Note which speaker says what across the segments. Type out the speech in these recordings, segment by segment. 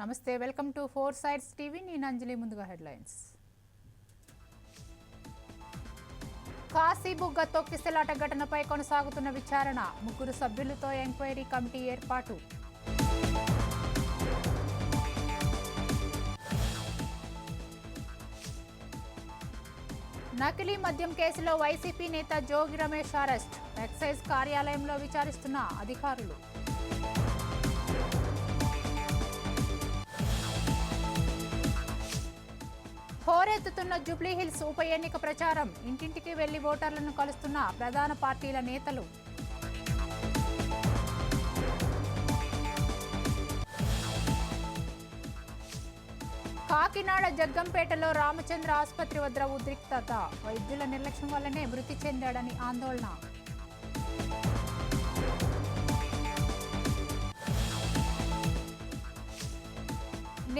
Speaker 1: నమస్తే welcome to four sides TV. నేను అంజలి ముందుగా హెడ్లైన్స్. కాశీ బుగ్గ తొక్కిసలాట ఘటనపై కొనసాగుతున్న విచారణ. ముగ్గురు సభ్యులతో ఎంక్వైరీ కమిటీ ఏర్పాటు. నకిలీ మద్యం కేసులో వైసీపీ నేత జోగి రమేష్ అరెస్ట్. ఎక్సైజ్ కార్యాలయంలో విచారిస్తున్న అధికారులు. హోరెత్తుతున్న జూబ్లీహిల్స్ ఉప ఎన్నిక ప్రచారం. ఇంటింటికి వెళ్ళి ఓటర్లను కలుస్తున్న ప్రధాన పార్టీల నేతలు. కాకినాడ జగ్గంపేటలో రామచంద్ర ఆసుపత్రి వద్ద ఉద్రిక్తత. వైద్యుల నిర్లక్ష్యం వల్లనే మృతి చెందాడని ఆందోళన.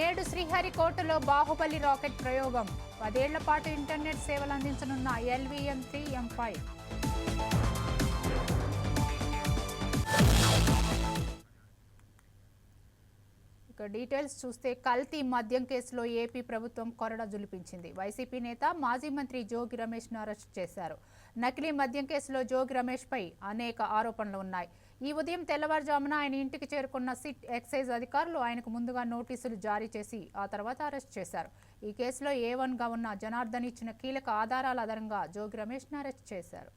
Speaker 1: నేడు శ్రీహరికోటలో బాహుబలి రాకెట్ ప్రయోగం. పదేళ్ళ పాటు ఇంటర్నెట్ సేవలు అందించనున్న LVM three M five details చూస్తే కల్తీ మద్యం కేసులో ఏపీ ప్రభుత్వం కొరడ జులిపించింది. వైసీపీ నేత మాజీ మంత్రి జోగి రమేష్ను అరెస్ట్ చేశారు. నకిలీ మద్యం కేసులో జోగి రమేష్పై అనేక ఆరోపణలు ఉన్నాయి. ఈ ఉదయం తెల్లవారుజామున ఆయన ఇంటికి చేరుకున్న సిట్ ఎక్సైజ్ అధికారులు ఆయనకు ముందుగా నోటీసులు జారీ చేసి ఆ తర్వాత అరెస్ట్ చేశారు. ఈ కేసులో ఏ వన్గా ఉన్న జనార్దన్ ఇచ్చిన కీలక ఆధారాల ఆధారంగా జోగి రమేష్ను అరెస్ట్ చేశారు.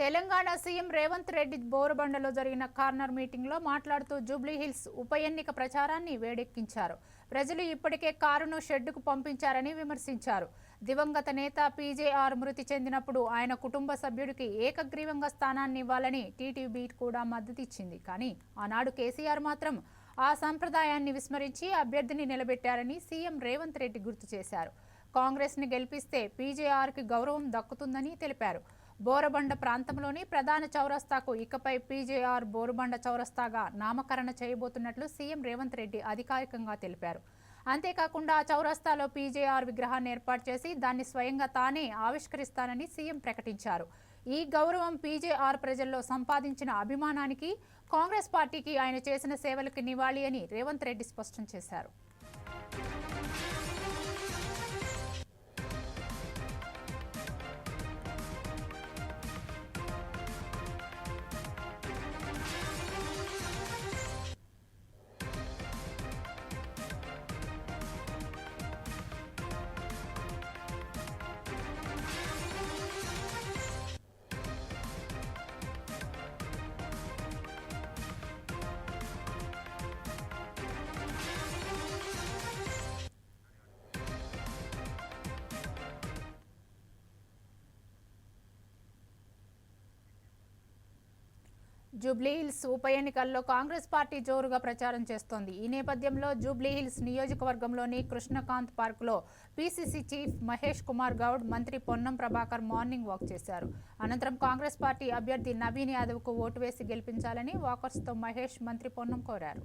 Speaker 1: తెలంగాణ సీఎం రేవంత్ రెడ్డి బోరబండలో జరిగిన కార్నర్ మీటింగ్లో మాట్లాడుతూ జూబ్లీహిల్స్ ఉప ఎన్నిక ప్రచారాన్ని వేడెక్కించారు. ప్రజలు ఇప్పటికే కారును షెడ్డుకు పంపించారని విమర్శించారు. దివంగత నేత పీజేఆర్ మృతి చెందినప్పుడు ఆయన కుటుంబ సభ్యుడికి ఏకగ్రీవంగా స్థానాన్ని ఇవ్వాలని టీటీబీ కూడా మద్దతిచ్చింది. కానీ ఆనాడు కేసీఆర్ మాత్రం ఆ సంప్రదాయాన్ని విస్మరించి అభ్యర్థిని నిలబెట్టారని సీఎం రేవంత్ రెడ్డి గుర్తు చేశారు. కాంగ్రెస్ని గెలిపిస్తే పీజేఆర్కి గౌరవం దక్కుతుందని తెలిపారు. బోరబండ ప్రాంతంలోని ప్రధాన చౌరస్తాకు ఇకపై పీజేఆర్ బోరబండ చౌరస్తాగా నామకరణ చేయబోతున్నట్లు సీఎం రేవంత్ రెడ్డి అధికారికంగా తెలిపారు. అంతేకాకుండా ఆ చౌరస్తాలో పీజేఆర్ విగ్రహాన్ని ఏర్పాటు చేసి దాన్ని స్వయంగా తానే ఆవిష్కరిస్తానని సీఎం ప్రకటించారు. ఈ గౌరవం పీజేఆర్ ప్రజల్లో సంపాదించిన అభిమానానికి కాంగ్రెస్ పార్టీకి ఆయన చేసిన సేవలకు నివాళి అని రేవంత్ రెడ్డి స్పష్టం చేశారు. జూబ్లీహిల్స్ ఉప ఎన్నికల్లో కాంగ్రెస్ పార్టీ జోరుగా ప్రచారం చేస్తోంది. ఈ నేపథ్యంలో జూబ్లీహిల్స్ నియోజకవర్గంలోని కృష్ణకాంత్ పార్కులో పీసీసీ చీఫ్ మహేష్ కుమార్ గౌడ్ మంత్రి పొన్నం ప్రభాకర్ మార్నింగ్ వాక్ చేశారు. అనంతరం కాంగ్రెస్ పార్టీ అభ్యర్థి నవీన్ యాదవ్కు ఓటు వేసి గెలిపించాలని వాకర్స్తో మహేష్ మంత్రి పొన్నం కోరారు.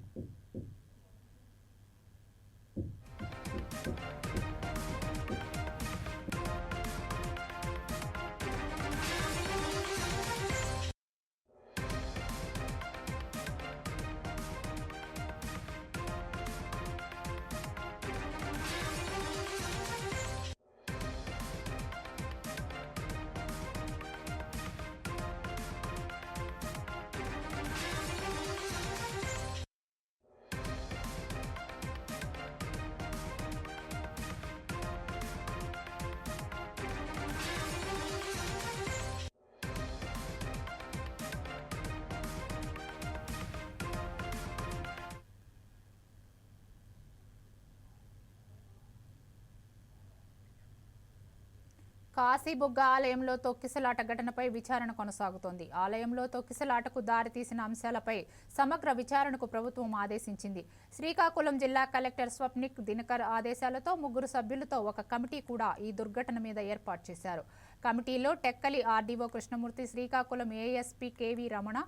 Speaker 1: కాశీబుగ్గ ఆలయంలో తొక్కిసలాట ఘటనపై విచారణ కొనసాగుతోంది. ఆలయంలో తొక్కిసలాటకు దారితీసిన అంశాలపై సమగ్ర విచారణకు ప్రభుత్వం ఆదేశించింది. శ్రీకాకుళం జిల్లా కలెక్టర్ స్వప్నిక్ దినకర్ ఆదేశాలతో ముగ్గురు సభ్యులతో ఒక కమిటీ కూడా ఈ దుర్ఘటన మీద ఏర్పాటు చేశారు. కమిటీలో Tekkali RDO Krishnamurthy Srikakulam ASP KV Ramana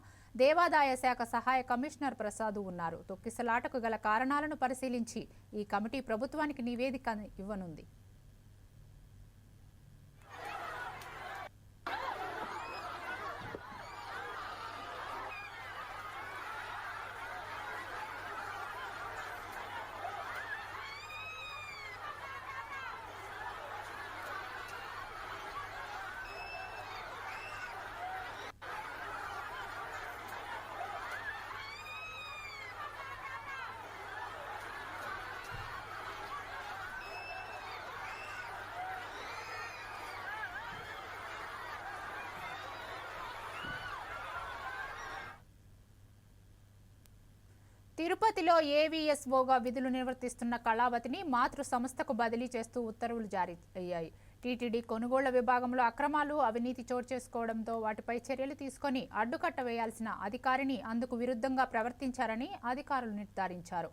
Speaker 1: దేవాదాయ శాఖ సహాయ కమిషనర్ ప్రసాద్ ఉన్నారు. తొక్కిసలాటకు గల కారణాలను పరిశీలించి ఈ కమిటీ ప్రభుత్వానికి నివేదిక ఇవ్వనుంది. తిరుపతిలో ఏవీఎస్ఓగా విధులు నిర్వర్తిస్తున్న కళావతిని మాతృ సంస్థకు బదిలీ చేస్తూ ఉత్తర్వులు జారీ అయ్యాయి. టీటీడీ కొనుగోళ్ళ విభాగంలో అక్రమాలు అవినీతి చోటు చేసుకోవడంతో వాటిపై చర్యలు తీసుకొని అడ్డుకట్ట వేయాల్సిన అధికారిని అందుకు విరుద్ధంగా ప్రవర్తించారని అధికారులు నిర్ధారించారు.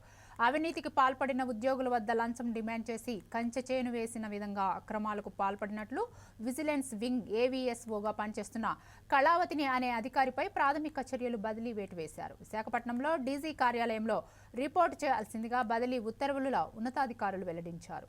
Speaker 1: అవినీతికి పాల్పడిన ఉద్యోగుల వద్ద లంచం డిమాండ్ చేసి కంచె చేను వేసిన విధంగా అక్రమాలకు పాల్పడినట్లు విజిలెన్స్ వింగ్ ఏవీఎస్ఓగా పనిచేస్తున్న కళావతిని అనే అధికారిపై ప్రాథమిక చర్యలు బదిలీ వేటు వేశారు. విశాఖపట్నంలో డీజీ కార్యాలయంలో రిపోర్టు చేయాల్సిందిగా బదిలీ ఉత్తర్వులలో ఉన్నతాధికారులు వెల్లడించారు.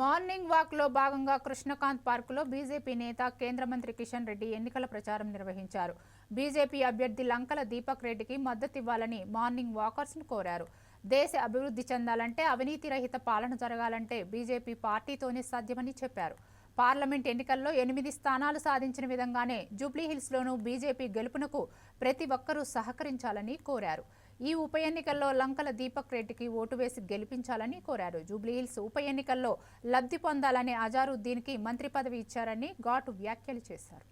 Speaker 1: మార్నింగ్ వాక్లో భాగంగా కృష్ణకాంత్ పార్కులో బీజేపీ నేత కేంద్ర మంత్రి కిషన్ రెడ్డి ఎన్నికల ప్రచారం నిర్వహించారు. బీజేపీ అభ్యర్థి లంకల దీపక్ రెడ్డికి మద్దతు ఇవ్వాలని మార్నింగ్ వాకర్స్ను కోరారు. దేశ అభివృద్ధి చెందాలంటే అవినీతి రహిత పాలన జరగాలంటే బీజేపీ పార్టీతోనే సాధ్యమని చెప్పారు. పార్లమెంట్ ఎన్నికల్లో ఎనిమిది స్థానాలు సాధించిన విధంగానే జూబ్లీహిల్స్లోనూ బీజేపీ గెలుపునకు ప్రతి ఒక్కరూ సహకరించాలని కోరారు. ఈ ఉప ఎన్నికల్లో లంకల దీపక్ రెడ్డికి ఓటు వేసి గెలిపించాలని కోరారు. జూబ్లీహిల్స్ ఉప ఎన్నికల్లో లబ్ధి పొందాలనే అజారుద్దీన్కి మంత్రి పదవి ఇచ్చారని ఘాటు వ్యాఖ్యలు చేశారు.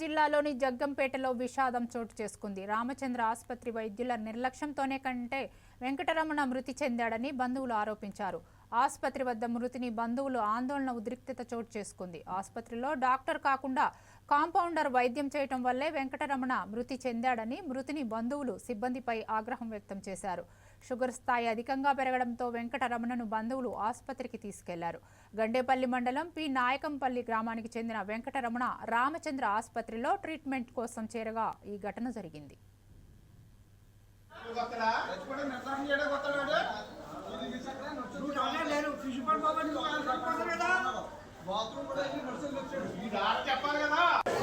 Speaker 1: జిల్లాలోని జగ్గంపేటలో విషాదం చోటు చేసుకుంది. రామచంద్ర ఆసుపత్రి వైద్యుల నిర్లక్ష్యంతోనే కంటే వెంకటరమణ మృతి చెందాడని బంధువులు ఆరోపించారు. ఆసుపత్రి వద్ద మృతిని బంధువులు ఆందోళన ఉద్రిక్తత చోటు చేసుకుంది. ఆసుపత్రిలో డాక్టర్ కాకుండా కాంపౌండర్ వైద్యం చేయటం వల్లే వెంకటరమణ మృతి చెందాడని మృతిని బంధువులు సిబ్బందిపై ఆగ్రహం వ్యక్తం చేశారు. షుగర్ స్థాయి అధికంగా పెరగడంతో వెంకటరమణను బంధువులు ఆసుపత్రికి తీసుకెళ్ళారు. గండేపల్లి మండలం పి. నాయకంపల్లి గ్రామానికి చెందిన వెంకటరమణ రామచంద్ర ఆసుపత్రిలో ట్రీట్మెంట్ కోసం చేరగా ఈ ఘటన జరిగింది.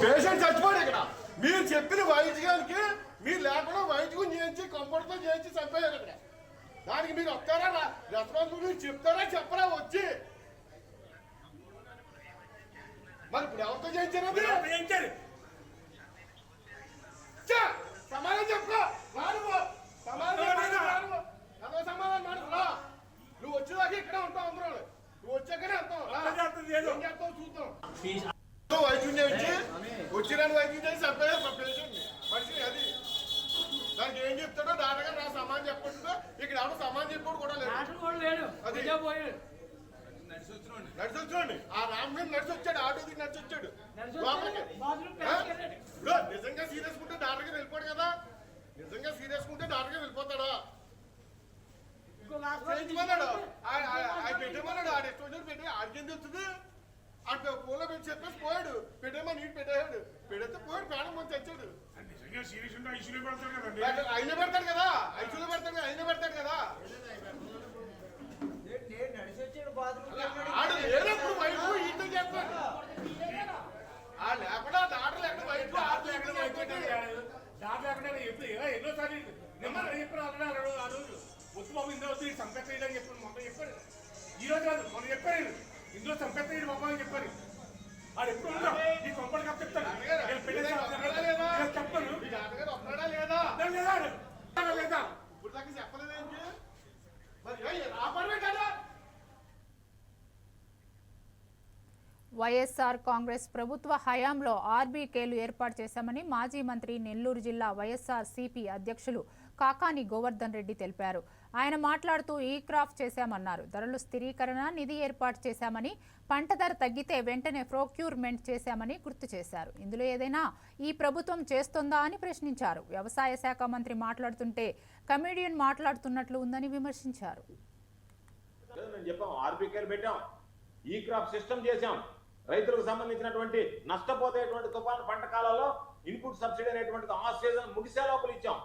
Speaker 2: పేషెంట్ చచ్చిపోయాడు ఇక్కడ. మీరు చెప్పిన వైద్యానికి మీరు లేకుండా వైద్యం చేయించి కంఫర్ట్తో చేయించి చంపేయాలి ఇక్కడ. దానికి మీరు వస్తారా? రా- రెస్పాన్సిబుల్ మీరు చెప్తారా? చెప్పరా? వచ్చి మరి ఇప్పుడు ఎవరితో చేయించారు! సమాధానం చెప్పరా రాను పో. సమాధానం. ఎవరో సమాధానం మాట్లాడు, రా. నువ్వు వచ్చేదాకా ఇక్కడే ఉంటావు అందరూ. నువ్వు వచ్చాకనే వెళ్తావు. చూద్దాం. వైద్యం చేయించి వచ్చిరాని వైద్యం చేసి మనిషిని అది. దానికి ఏం చెప్తాడో డాక్టర్ నా సమాధానం చెప్పకుండా ఇక్కడ ఎవరు సమాధానం చెప్పాడు కూడా లేదు అది.
Speaker 3: పోయాడు.
Speaker 2: నడిచి వచ్చాడు ఆ రామ్ గారు నడిచి వచ్చాడు ఆటో దిగి నడిచి వచ్చాడు లోపలికి.
Speaker 4: బాత్రూమ్
Speaker 2: ఆ?
Speaker 4: ప్యాక్ చేయాలి.
Speaker 2: ఇప్పుడు నిజంగా సీరియస్ ఉంటే డాక్టర్గా వెళ్ళిపోడు కదా. నిజంగా సీరియస్ ఉంటే డాక్టర్గా వెళ్ళిపోతాడా? పెట్టేమన్నాడు ఆడ వచ్చాడు పెట్టి ఆడికేం తెలుస్తుంది? ఆడ పూల పెట్టి చెప్పేసి పోయాడు. పెట్టేమని నీటి పెట్టేశాడు పెడితే పోయాడు ప్రాణం మంచి తెచ్చాడు
Speaker 3: నిజంగా సీరియస్ ఉంటే ఐసీలో పెడతారు కదండి.
Speaker 2: ఆయన పెడతాడు కదా. ఐసీలో పెడతాడు కదా ఆయన పెడతాడు కదా.
Speaker 3: దాంట్లో ఎక్కడ ఎప్పుడు ఎన్నోసారి నెమ్మది చెప్పారు అక్కడ ఆ రోజు వద్దు బాబు ఇందులో వద్దు సంపెత్త అని చెప్పాను. మొత్తం చెప్పాడు ఈ రోజు కాదు. ఇందులో సంపెత్త బాబా అని చెప్పాను. ఆడు ఎప్పుడు ఉంటాం ఈ కొంపలు కప్పు చెప్తాను. చెప్పను.
Speaker 2: లేదా?
Speaker 3: లేదా? లేదా?
Speaker 2: ఇప్పుడు దాకా ఏయ్, రాపడమే కదా.
Speaker 1: వైఎస్ఆర్ కాంగ్రెస్ ప్రభుత్వ హయాంలో ఆర్బీకేలు ఏర్పాటు చేశామని మాజీ మంత్రి నెల్లూరు జిల్లా వైఎస్ఆర్ సిపి అధ్యక్షులు కాకాని గోవర్ధన్ రెడ్డి తెలిపారు. ఆయన మాట్లాడుతూ ఈ క్రాఫ్ చేశామన్నారు. ధరలు స్థిరీకరణ నిధి ఏర్పాటు చేశామని పంట ధర తగ్గితే వెంటనే ప్రొక్యూర్మెంట్ చేశామని గుర్తు చేశారు. ఇందులో ఏదైనా ఈ ప్రభుత్వం చేస్తుందా అని ప్రశ్నించారు. వ్యవసాయ శాఖ మంత్రి మాట్లాడుతుంటే కమేడియన్ మాట్లాడుతున్నట్లు ఉందని విమర్శించారు.
Speaker 5: ఆర్బీకేలు పెట్టాం. ఈ క్రాప్ సిస్టమ్ చేశాం. రైతులకు సంబంధించినటువంటి నష్టపోతేటువంటి తుఫాను పంట కాలంలో ఇన్పుట్ సబ్సిడీ అనేటువంటిది ఆ సీజన్ ముగిసే లోపల ఇచ్చాం.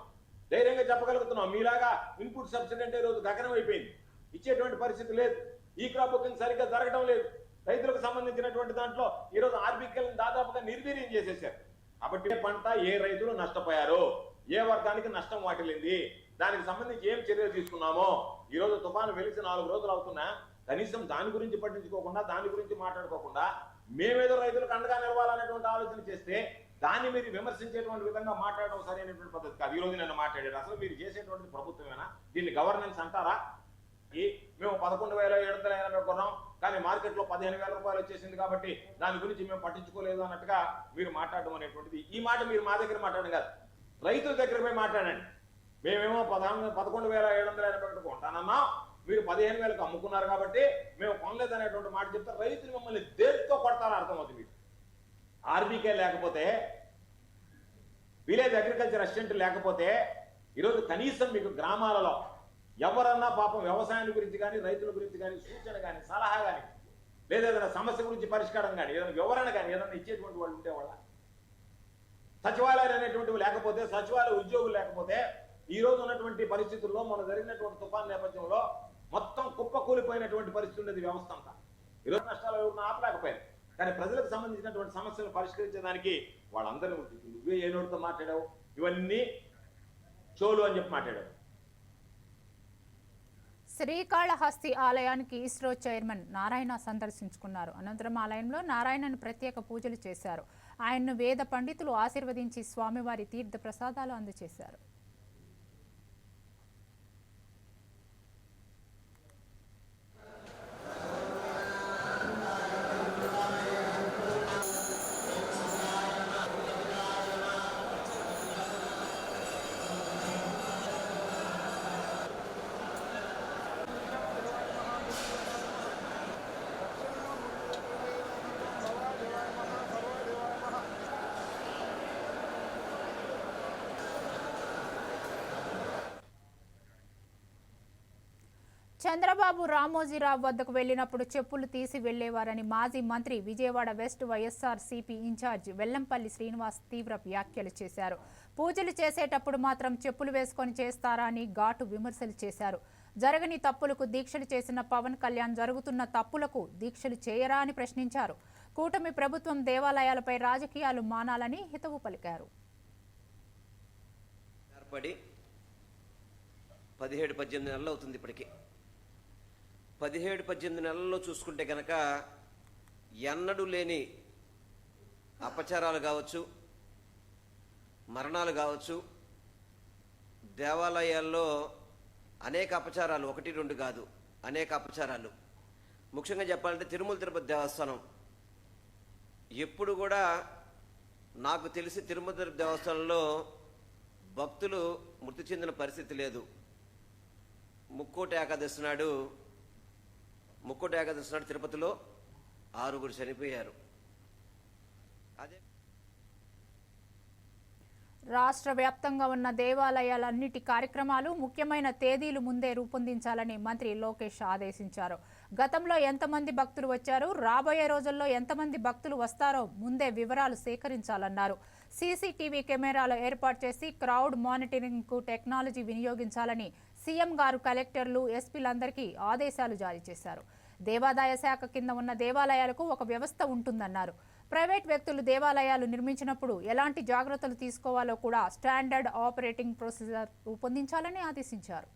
Speaker 5: ధైర్యంగా చెప్పగలుగుతున్నాం. మీలాగా ఇన్పుట్ సబ్సిడీ అంటే ఈరోజు గగనం అయిపోయింది. ఇచ్చేటువంటి పరిస్థితి లేదు. ఈ క్రాప్ బుకింగ్ సరిగ్గా జరగడం లేదు. రైతులకు సంబంధించినటువంటి దాంట్లో ఈరోజు ఆర్బీకేలను దాదాపుగా నిర్వీర్యం చేసేసారు. కాబట్టి పంట ఏ రైతులు నష్టపోయారు? ఏ వర్గానికి నష్టం వాటిల్లింది? దానికి సంబంధించి ఏం చర్యలు తీసుకున్నామో? ఈ రోజు తుఫాను వెలిసి నాలుగు రోజులు అవుతున్నా కనీసం దాని గురించి పట్టించుకోకుండా దాని గురించి మాట్లాడుకోకుండా మేమేదో రైతులకు అండగా నిలవాలనేటువంటి ఆలోచన చేస్తే దాన్ని మీరు విమర్శించేటువంటి విధంగా మాట్లాడడం సరైనటువంటి పద్ధతి కాదు. ఈ రోజు నేను మాట్లాడారు. అసలు మీరు చేసేటువంటి ప్రభుత్వమేనా? దీన్ని గవర్నెన్స్ అంటారా? ఈ మేము పదకొండు వేల ఏడు వందల ఎనభై కొన్నాం కానీ మార్కెట్లో పదిహేను వేల రూపాయలు వచ్చేసింది కాబట్టి దాని గురించి మేము పట్టించుకోలేదు అన్నట్టుగా మీరు మాట్లాడడం అనేటువంటిది. ఈ మాట మీరు మా దగ్గర మాట్లాడడం కాదు. రైతుల దగ్గర పోయి మాట్లాడండి. మేమేమో పదహారు పదకొండు వేల ఏడు వందల ఎనభై ఒకటి కొంటానన్నాం మీరు పదిహేను వేలకు అమ్ముకున్నారు కాబట్టి మేము కొనలేదు అనేటువంటి మాట చెప్తే రైతులు మిమ్మల్ని దేనితో కొడతారో అర్థమవుతుంది మీకు. ఆర్బీకే లేకపోతే విలేజ్ అగ్రికల్చర్ అసిస్టెంట్ లేకపోతే ఈరోజు కనీసం మీకు గ్రామాలలో ఎవరన్నా పాపం వ్యవసాయం గురించి కానీ రైతుల గురించి కానీ సూచన కానీ సలహా కానీ లేదా ఏదైనా సమస్య గురించి పరిష్కారం కానీ ఏదైనా వివరణ కానీ ఏదైనా ఇచ్చేటువంటి వాళ్ళు ఉంటే వాళ్ళ. సచివాలయాలు అనేటువంటివి లేకపోతే సచివాలయ ఉద్యోగులు లేకపోతే ఈ రోజు ఉన్నటువంటి పరిస్థితుల్లో మనం జరిగినటువంటి తుఫాన్ నేపథ్యంలో మొత్తం కుప్పకూలిపోయినటువంటి పరిస్థితి ఉండేది వ్యవస్థ అంతా. ఈరోజు నష్టాలు ఎవరిని ఆపలేకపోయారు. కానీ ప్రజలకు సంబంధించినటువంటి సమస్యలు పరిష్కరించడానికి వాళ్ళందరూ నువ్వే ఏ నోటితో మాట్లాడావు? ఇవన్నీ చోలు అని చెప్పి మాట్లాడావు
Speaker 1: శ్రీకాళహస్తి ఆలయానికి ఇస్రో చైర్మన్ నారాయణ సందర్శించుకున్నారు. అనంతరం ఆలయంలో నారాయణను ప్రత్యేక పూజలు చేశారు. ఆయన్ను వేద పండితులు ఆశీర్వదించి స్వామివారి తీర్థ ప్రసాదాలు అందజేశారు. చంద్రబాబు రామోజీరావు వద్దకు వెళ్ళినప్పుడు చెప్పులు తీసి వెళ్ళేవారని మాజీ మంత్రి Vijayawada west YSR CP incharge Vellampalli Srinivas తీవ్ర వ్యాఖ్యలు చేశారు. పూజలు చేసేటప్పుడు మాత్రం చెప్పులు వేసుకొని చేస్తారా అని ఘాటు విమర్శలు చేశారు. జరగని తప్పులకు దీక్షలు చేసిన పవన్ కళ్యాణ్ జరుగుతున్న తప్పులకు దీక్షలు చేయరా అని ప్రశ్నించారు. కూటమి ప్రభుత్వం దేవాలయాలపై రాజకీయాలు మానాలని హితవు పలికారు.
Speaker 6: పదిహేడు పద్దెనిమిది నెలలు అవుతుంది ఇప్పటికీ. పదిహేడు పద్దెనిమిది నెలల్లో చూసుకుంటే కనుక ఎన్నడూ లేని అపచారాలు కావచ్చు మరణాలు కావచ్చు దేవాలయాల్లో అనేక అపచారాలు ఒకటి రెండు కాదు అనేక అపచారాలు. ముఖ్యంగా చెప్పాలంటే తిరుమల తిరుపతి దేవస్థానం. ఎప్పుడు కూడా నాకు తెలిసి తిరుమల తిరుపతి దేవస్థానంలో భక్తులు మృతి చెందిన పరిస్థితి లేదు. ముక్కోటి ఏకాదశి నాడు ముక్కోటి ఏకాదశి నాడు తిరుపతిలో ఆరుగురు చనిపోయారు. అదే
Speaker 1: రాష్ట్ర వ్యాప్తంగా ఉన్న దేవాలయాలన్నిటి కార్యక్రమాలు ముఖ్యమైన తేదీలు ముందే రూపొందించాలని మంత్రి లోకేష్ ఆదేశించారు. గతంలో ఎంతమంది భక్తులు వచ్చారు? రాబోయే రోజుల్లో ఎంతమంది భక్తులు వస్తారో ముందే వివరాలు సేకరించాలన్నారు. సీసీటీవీ కెమెరాలు ఏర్పాటు చేసి క్రౌడ్ మానిటరింగ్కు టెక్నాలజీ వినియోగించాలని సీఎం గారు కలెక్టర్లు ఎస్పీలందరికీ ఆదేశాలు జారీ చేశారు. దేవాదాయ శాఖ కింద ఉన్న దేవాలయాలకు ఒక వ్యవస్థ ఉంటుందన్నారు. ప్రైవేట్ వ్యక్తులు దేవాలయాలు నిర్మించినప్పుడు ఎలాంటి జాగ్రత్తలు తీసుకోవాలో కూడా స్టాండర్డ్ ఆపరేటింగ్ ప్రొసీజర్ రూపొందించాలని ఆదేశించారు.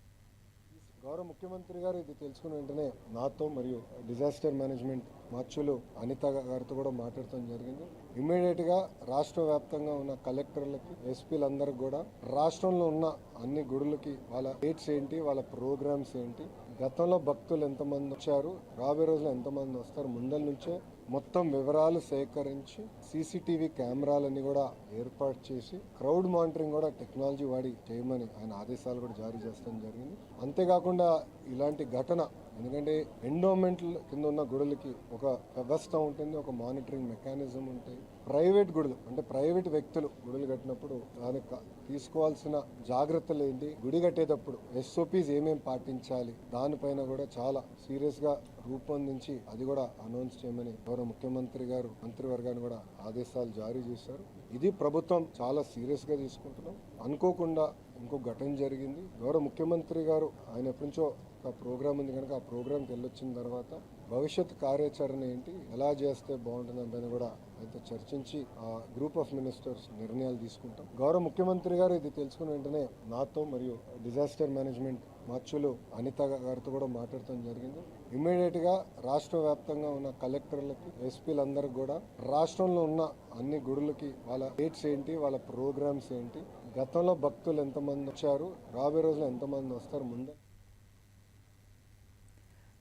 Speaker 7: గౌరవ ముఖ్యమంత్రి గారు ఇది తెలుసుకున్న వెంటనే నాతో మరియు డిజాస్టర్ మేనేజ్మెంట్ మార్చులు అనిత గారితో కూడా మాట్లాడటం జరిగింది. ఇమీడియట్గా రాష్ట్ర వ్యాప్తంగా ఉన్న కలెక్టర్లకి ఎస్పీలందరికి కూడా రాష్ట్రంలో ఉన్న అన్ని గుడులకి వాళ్ళ డేట్స్ ఏంటి వాళ్ళ ప్రోగ్రామ్స్ ఏంటి గతంలో భక్తులు ఎంతమంది వచ్చారు రాబోయే రోజులు ఎంతమంది వస్తారు ముందల నుంచే మొత్తం వివరాలు సేకరించి సీసీటీవీ కెమెరాలన్నీ కూడా ఏర్పాటు చేసి క్రౌడ్ మానిటరింగ్ కూడా టెక్నాలజీ వాడి చేయమని ఆయన ఆదేశాలు కూడా జారీ చేస్తాం జరిగింది. అంతేకాకుండా ఇలాంటి ఘటన ఎందుకంటే ఎండోమెంట్ల కింద ఉన్న గుడులకి ఒక వ్యవస్థ ఉంటుంది ఒక మానిటరింగ్ మెకానిజం ఉంటాయి. ప్రైవేట్ గుడులు అంటే ప్రైవేట్ వ్యక్తులు గుడులు కట్టినప్పుడు దానికి తీసుకోవాల్సిన జాగ్రత్తలు ఏంటి? గుడి కట్టేటప్పుడు ఎస్ఓపీస్ ఏమేమి పాటించాలి? దానిపైన కూడా చాలా సీరియస్గా రూపొందించి అది కూడా అనౌన్స్ చేయమని గౌరవ ముఖ్యమంత్రి గారు మంత్రివర్గాన్ని కూడా ఆదేశాలు జారీ చేశారు. ఇది ప్రభుత్వం చాలా సీరియస్గా తీసుకుంటున్నాం. అనుకోకుండా ఇంకో ఘటన జరిగింది. గౌరవ ముఖ్యమంత్రి గారు ఆయన ఎప్పటి నుంచో ఒక ప్రోగ్రామ్ ఉంది కనుక ఆ ప్రోగ్రామ్కి వెళ్ళొచ్చిన తర్వాత భవిష్యత్ కార్యాచరణ ఏంటి ఎలా చేస్తే బాగుంటుందని కూడా అయితే చర్చించి ఆ గ్రూప్ ఆఫ్ మినిస్టర్స్ నిర్ణయాలు తీసుకుంటాం. గౌరవ ముఖ్యమంత్రి గారు ఇది తెలుసుకున్న వెంటనే నాతో మరియు డిజాస్టర్ మేనేజ్మెంట్ మార్చులు అనిత గారితో కూడా మాట్లాడటం జరిగింది. ఇమ్మీడియట్గా రాష్ట్ర వ్యాప్తంగా ఉన్న కలెక్టర్లకి ఎస్పీలందరికి కూడా రాష్ట్రంలో ఉన్న అన్ని గుడులకి వాళ్ళ డేట్స్ ఏంటి వాళ్ళ ప్రోగ్రామ్స్ ఏంటి గతంలో భక్తులు ఎంతమంది వచ్చారు రాబోయే రోజులు ఎంతమంది వస్తారు ముందే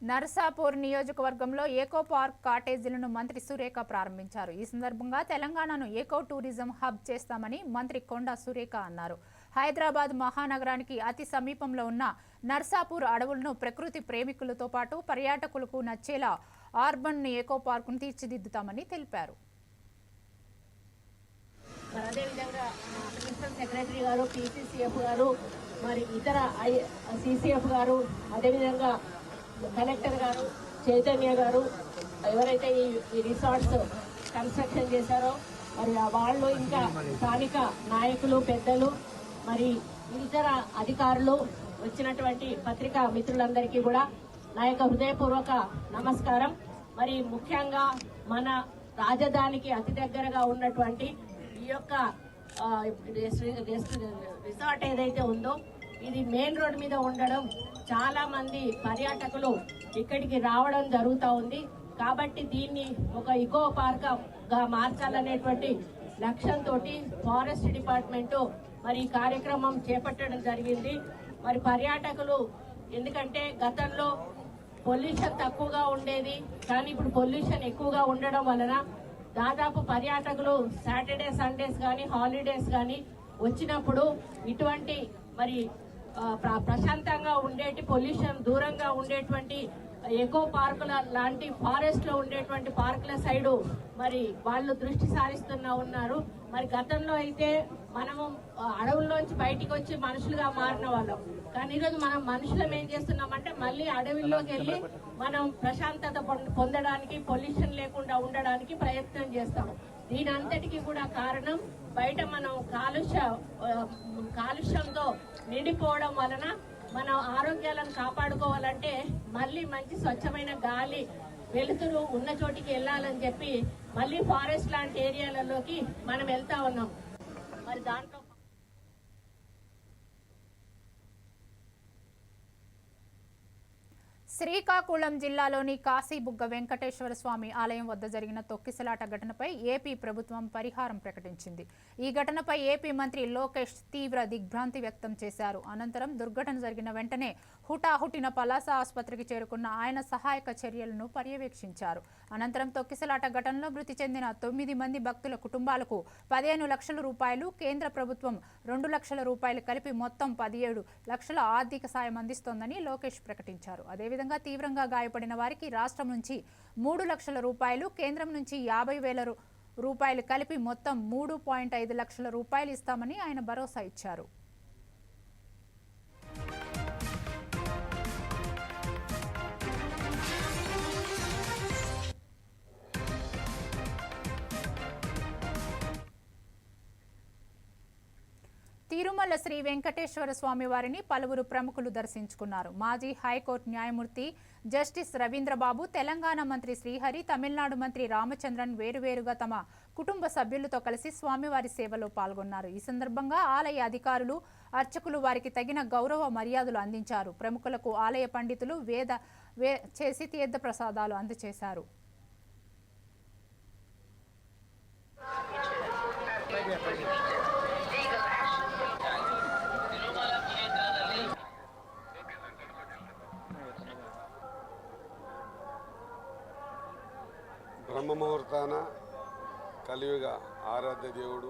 Speaker 1: నర్సాపూర్ నియోజకవర్గంలో ఏకో పార్క్ కాటేజీలను మంత్రి సురేఖ ప్రారంభించారు. ఈ సందర్భంగా తెలంగాణను ఏకో టూరిజం హబ్ చేస్తామని మంత్రి కొండా సురేఖ అన్నారు. హైదరాబాద్ మహానగరానికి అతి సమీపంలో ఉన్న నర్సాపూర్ అడవులను ప్రకృతి ప్రేమికులతో పాటు పర్యాటకులకు నచ్చేలా ఆర్బన్ ఏకో పార్కును తీర్చిదిద్దుతామని తెలిపారు.
Speaker 8: మరి అదేవిధంగా ప్రిన్సిపల్ సెక్రటరీ గారు పీసీసీఎఫ్ గారు మరి ఇతర ఐ సీసీఎఫ్ గారు అదేవిధంగా కలెక్టర్ గారు చైతన్య గారు ఎవరైతే ఈ రిసార్ట్స్ కన్స్ట్రక్షన్ చేశారో మరి ఆ వాళ్ళు ఇంకా స్థానిక నాయకులు పెద్దలు మరి ఇతర అధికారులు వచ్చినటువంటి పత్రికా మిత్రులందరికీ కూడా నా యొక్క హృదయపూర్వక నమస్కారం. మరి ముఖ్యంగా మన రాజధానికి అతి దగ్గరగా ఉన్నటువంటి ఈ యొక్క రిసార్ట్ ఏదైతే ఉందో ఇది మెయిన్ రోడ్ మీద ఉండడం చాలా మంది పర్యాటకులు ఇక్కడికి రావడం జరుగుతూ ఉంది. కాబట్టి దీన్ని ఒక ఇకో పార్క్గా మార్చాలనేటువంటి లక్ష్యంతో ఫారెస్ట్ డిపార్ట్మెంట్ మరి ఈ కార్యక్రమం చేపట్టడం జరిగింది. మరి పర్యాటకులు ఎందుకంటే గతంలో పొల్యూషన్ తక్కువగా ఉండేది. కానీ ఇప్పుడు పొల్యూషన్ ఎక్కువగా ఉండడం వలన దాదాపు పర్యాటకులు సాటర్డే సండేస్ కానీ హాలిడేస్ కానీ వచ్చినప్పుడు ఇటువంటి మరి ప్రశాంతంగా ఉండేటి పొల్యూషన్ దూరంగా ఉండేటువంటి ఎకో పార్కుల లాంటి ఫారెస్ట్లో ఉండేటువంటి పార్కుల సైడు మరి వాళ్ళు దృష్టి సారిస్తున్నా ఉన్నారు. మరి గతంలో అయితే మనము అడవుల్లోంచి బయటికి వచ్చి మనుషులుగా మారిన వాళ్ళం. కానీ ఈరోజు మనం మనుషులం ఏం చేస్తున్నామంటే మళ్ళీ అడవిలోకి వెళ్ళి మనం ప్రశాంతత పొందడానికి పొల్యూషన్ లేకుండా ఉండడానికి ప్రయత్నం చేస్తాం దీని అంతటికి కూడా కారణం బయట మనం కాలుష్య కాలుష్యంతో నిండిపోవడం వలన మన ఆరోగ్యాలను కాపాడుకోవాలంటే మళ్ళీ మంచి స్వచ్ఛమైన గాలి వెలుతురు ఉన్న చోటికి వెళ్ళాలని చెప్పి మళ్ళీ ఫారెస్ట్ లాంటి ఏరియాలలోకి మనం వెళ్తా ఉన్నాం. మరి దాంట్లో
Speaker 1: శ్రీకాకుళం జిల్లాలోని కాశీబుగ్గ వెంకటేశ్వర స్వామి ఆలయం వద్ద జరిగిన తొక్కిసలాట ఘటనపై ఏపీ ప్రభుత్వం పరిహారం ప్రకటించింది. ఈ ఘటనపై ఏపీ మంత్రి లోకేష్ తీవ్ర దిగ్భ్రాంతి వ్యక్తం చేశారు. అనంతరం దుర్ఘటన జరిగిన వెంటనే హుటాహుటిన పలాస ఆసుపత్రికి చేరుకున్న ఆయన సహాయక చర్యలను పర్యవేక్షించారు. అనంతరం తొక్కిసలాట ఘటనలో మృతి చెందిన తొమ్మిది మంది భక్తుల కుటుంబాలకు పదిహేను లక్షల రూపాయలు కేంద్ర ప్రభుత్వం రెండు లక్షల రూపాయలు కలిపి మొత్తం పదిహేడు లక్షల ఆర్థిక సాయం అందిస్తోందని లోకేష్ ప్రకటించారు. అదేవిధంగా తీవ్రంగా గాయపడిన వారికి రాష్ట్రం నుంచి మూడు లక్షల రూపాయలు కేంద్రం నుంచి యాభై వేల రూపాయలు కలిపి మొత్తం మూడు పాయింట్ ఐదు లక్షల రూపాయలు ఇస్తామని ఆయన భరోసా ఇచ్చారు. తిరుమల శ్రీ వెంకటేశ్వర స్వామి వారిని పలువురు ప్రముఖులు దర్శించుకున్నారు. మాజీ హైకోర్టు న్యాయమూర్తి జస్టిస్ రవీంద్రబాబు తెలంగాణ మంత్రి శ్రీహరి తమిళనాడు మంత్రి రామచంద్రన్ వేరువేరుగా తమ కుటుంబ సభ్యులతో కలిసి స్వామివారి సేవలో పాల్గొన్నారు. ఈ సందర్భంగా ఆలయ అధికారులు అర్చకులు వారికి తగిన గౌరవ మర్యాదలు అందించారు. ప్రముఖులకు ఆలయ పండితులు వేద వే చేసి తీర్థ ప్రసాదాలు అందజేశారు.
Speaker 9: బ్రహ్మముహూర్తాన కలియుగ ఆరాధ్య దేవుడు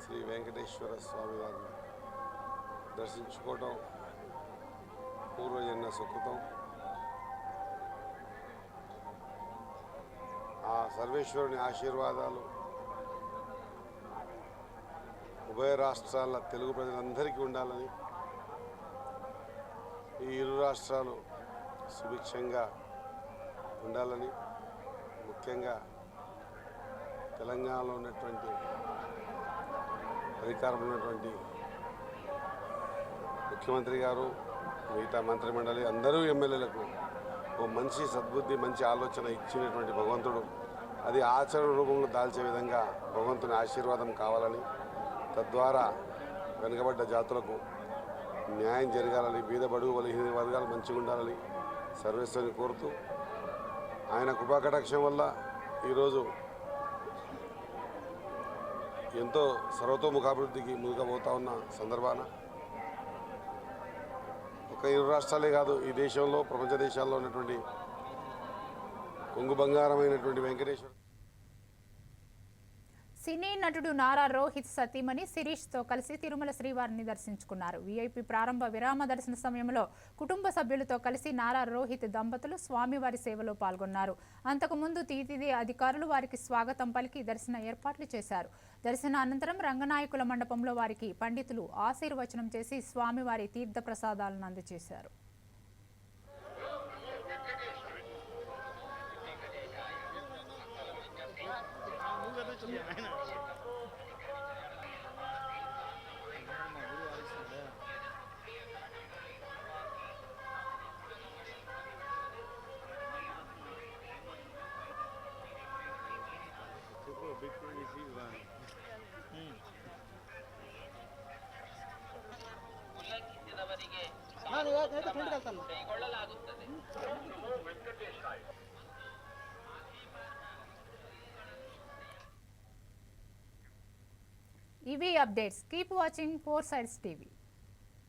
Speaker 9: శ్రీ వెంకటేశ్వర స్వామి వారిని దర్శించుకోవటం పూర్వజన్మ సుకృతం. ఆ సర్వేశ్వరుని ఆశీర్వాదాలు ఉభయ రాష్ట్రాల తెలుగు ప్రజలందరికీ ఉండాలని ఈ ఇరు రాష్ట్రాలు సుభిక్షంగా ఉండాలని ముఖ్యంగా తెలంగాణలో ఉన్నటువంటి అధికారంలో ఉన్నటువంటి ముఖ్యమంత్రి గారు మిగతా మంత్రిమండలి అందరూ ఎమ్మెల్యేలకు ఓ మంచి సద్బుద్ధి మంచి ఆలోచన ఇచ్చినటువంటి భగవంతుడు. అది ఆచరణ రూపంలో దాల్చే విధంగా భగవంతుని ఆశీర్వాదం కావాలని తద్వారా వెనుకబడ్డ జాతులకు న్యాయం జరగాలని బీద బడుగు బలహీన వర్గాలు మంచిగా ఉండాలని సర్వేశ్వరిని కోరుతూ ఆయన కృపాకటాక్షం వల్ల ఈరోజు ఎంతో సర్వతోముఖాభివృద్ధికి ముందుకపోతా ఉన్న సందర్భాన ఒక ఇరు రాష్ట్రాలే కాదు ఈ దేశంలో ప్రపంచ దేశాల్లో ఉన్నటువంటి కొంగు బంగారమైనటువంటి వెంకటేశ్వర
Speaker 1: సినీ నటుడు నారా రోహిత్ సతీమణి శిరీష్తో కలిసి తిరుమల శ్రీవారిని దర్శించుకున్నారు. వీఐపీ ప్రారంభ విరామ దర్శన సమయంలో కుటుంబ సభ్యులతో కలిసి నారా రోహిత్ దంపతులు స్వామివారి సేవలో పాల్గొన్నారు. అంతకుముందు తీతిది అధికారులు వారికి స్వాగతం పలికి దర్శన ఏర్పాట్లు చేశారు. దర్శన అనంతరం రంగనాయకుల మండపంలో వారికి పండితులు ఆశీర్వచనం చేసి స్వామివారి తీర్థ ప్రసాదాలను అందజేశారు. ನಾನು ಹೇಳ್ತಾ ಖಂಡಿತ ಕಳ್ತಾನ ಕೈಗೊಳ್ಳಲಾಗುತ್ತದೆ ఇవి updates keep watching four sides TV